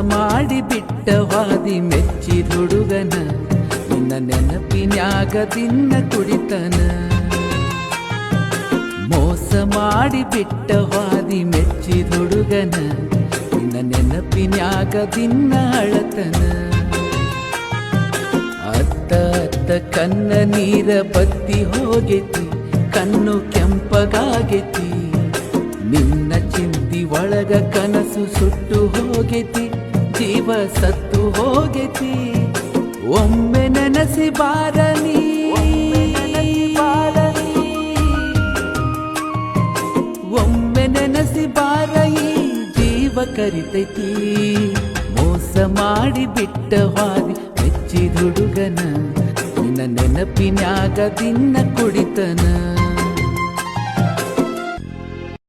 ಮಾಡಿ ಬಿಟ್ಟ ವಾದಿ ಮೆಚ್ಚಿ ಹುಡುಗನ ನಿನ್ನ ನೆನಪಿನ್ಯಾಗ ದಿನ ಕುಡಿತನ. ಮೋಸ ಮಾಡಿ ಬಿಟ್ಟ ವಾದಿ ಮೆಚ್ಚಿ ಹುಡುಗನ ನಿನ್ನ ನೆನಪಿನ್ಯಾಗ ದಿನ ಅಳತನ. ಅತ್ತ ಅತ್ತ ಕನ್ನ ನೀರ ಬತ್ತಿ ಹೋಗೆತಿ, ಕಣ್ಣು ಕೆಂಪಗಾಗೆತಿ. ನಿನ್ನ ಚಿಂತಿ ಒಳಗ ಕನಸು ಸುಟ್ಟು ಹೋಗೆತಿ ಜೀವ ಸತ್ತು ಹೋಗೆತಿ. ಒಮ್ಮೆ ನೆನಸಿ ಬಾರನಿ ಒಮ್ಮೆ ನೆನಸಿ ಬಾರಯಿ ಜೀವ ಕರಿತೈತಿ. ಮೋಸ ಮಾಡಿ ಬಿಟ್ಟ ಹಾದಿ ಮೆಚ್ಚಿದ ನಿನ್ನ ನೆನಪಿನ್ಯಾಗ ದಿನ ಕುಡಿತನ.